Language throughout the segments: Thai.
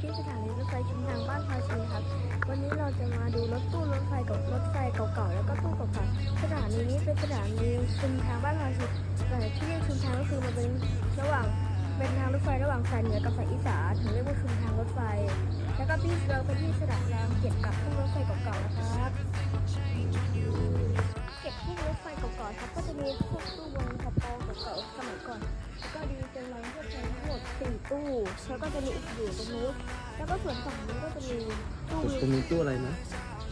ที่สถานีรถไฟชุมทางบ้านภาชีครับ วันนี้เราจะมาดูรถตู้รถไฟกับรถไฟเก่าๆแล้วก็ตู้เก่าๆสถานีนี้เป็นสถานีชุมทางบ้านภาชีแต่ที่เรียกชุมทางก็คือมันเป็นระหว่างเป็นทางรถไฟระหว่างสายเหนือกับสายอีสานถึงเรียกว่าชุมทางรถไฟ แล้วก็พี่เราไปที่สถานีรางเก็บกับตู้รถไฟเก่าๆนะครับ ตู้แล้วก็จะมีอีกอยู่ตรงนู้นแล้วก็ส่วนฝั่งนี้ก็จะมีตู้ตรงนี้ตู้อะไรนะ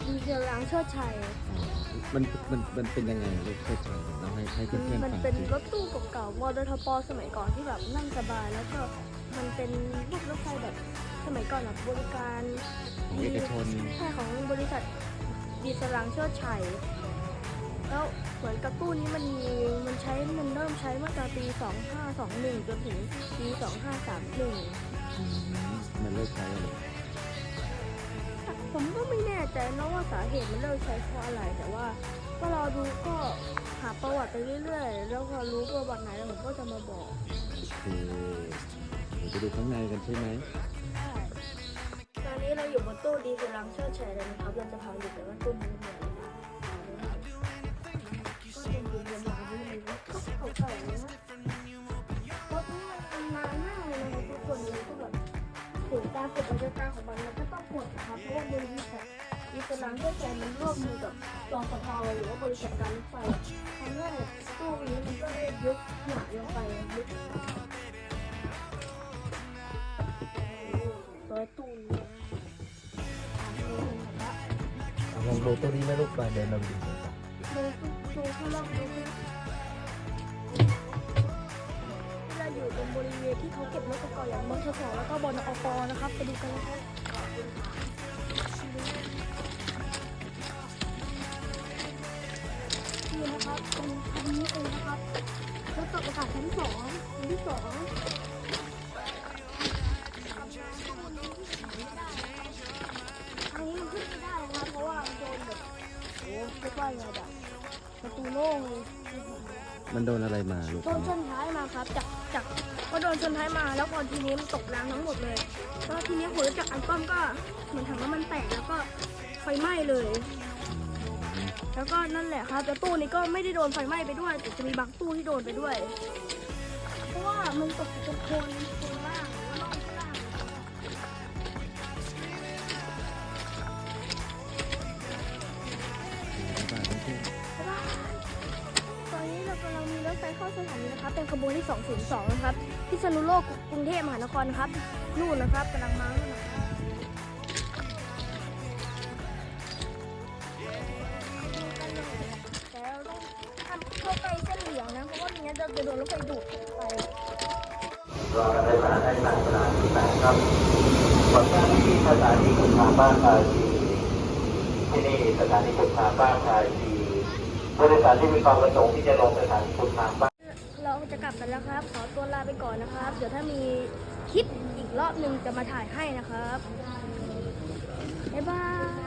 ดีเซลล้างเชิดชัยมันมันมันเป็นยังไงลูกเพื่อนเราให้ให้เพื่อนๆมันฟังเป็นสิรถตู้เก่าๆมอเตอร์ทปสมัยก่อนที่แบบนั่งสบายแล้วก็มันเป็นพวกรถไฟแบบสมัยก่อนแบบบริการของเอกชนใช่ของบริษัทดีเซลล้างเชิดชัยแล้วเหมือนกับตู้นี้มันมี มันใช้มันเริ่มใช้มาตั้งปี 2521 จนถึงปี 2531อืมมันเลิกใช้แล้วเหรอผมก็ไม่แน่ใจนะว่าสาเหตุมันเลิกใช้เพราะอะไร แต่ว่าก็รอดูก็หาประวัติไปเรื่อยๆ แล้วพอรู้ประวัติไหนแล้วผมก็จะมาบอกโอเคเดี๋ยวไปดูข้างในกันใช่ไหมตอนนี้เราอยู่บนตู้ดีเซลลังเชิดชัยเลยนะครับ เราจะพาดูกันว่าตู้นี้เป็นยังไง ถึงตามกฎกติกาของมันมันก็ต้องกดนะครับเพราะว่าบริษัทดีเซลลังเชิดชัยมันร่วมมือกับรองสพหรือว่าบริษัทการรถไฟทำให้ตู้นี้มันก็เลยยุบหนาลงไปยุบตัวตู้ลองดูตัวนี้ไหมลูกไปเดินเราดูดูดูข้างนอกดูข้างน ก่าๆองแล้วก็บนอปนะครับไปดูกันนะครับนี่นะครับเป็นคันนี้เองนะครับรถตกอากาศชั้นสองคันที่สองอันนี้มันขึ้นไม่ได้นะครับเพราะว่ามันโดนแบบโอ้เรียกว่าไงแบบประตูโล่งเลยมันโดนอะไรมาลูกโดนชนท้ายมาครับจาก จากก็โดนชนท้ายมาแล้วพอทีนี้มันตกรางทั้งหมดเลยแล้วทีนี้หัวจากอันต้อมก็เหมือนถังน้ำมันแตกแล้วก็ไฟไหม้เลย แล้วก็นั่นแหละครับแต่ตู้นี้ก็ไม่ได้โดนไฟไหม้ไปด้วยแต่จะมีบางตู้ที่โดนไปด้วย เพราะว่ามันตกอยู่ตรงโคนโคนล่าำลังมีรถไฟเข้าสถานีนะครับ เป็นขบวนที่ 202 นะครับ พิษณุโลกกรุงเทพมหานครครับ นู่นนะครับกำลังมาแล้วนะครับแต่เราต้องทำเข้าใกล้เส้นเหลืองนะ เพราะว่าไม่งั้นเราจะโดนรถไฟดูดไปรอการโดยสารได้ทาสถานีแปดครับก่อนหน้าที่สถานีสุขาบ้านภาชีที่นี่สถานีสุขาบ้านภาชี บริษัทที่มีความประสงค์ที่จะลงสถานีสุขาบ้านเราจะกลับกันแล้วครับ ขอตัวลาไปก่อนนะครับ เดี๋ยวถ้ามีคลิปอีกรอบหนึ่งจะมาถ่ายให้นะครับบ๊ายบาย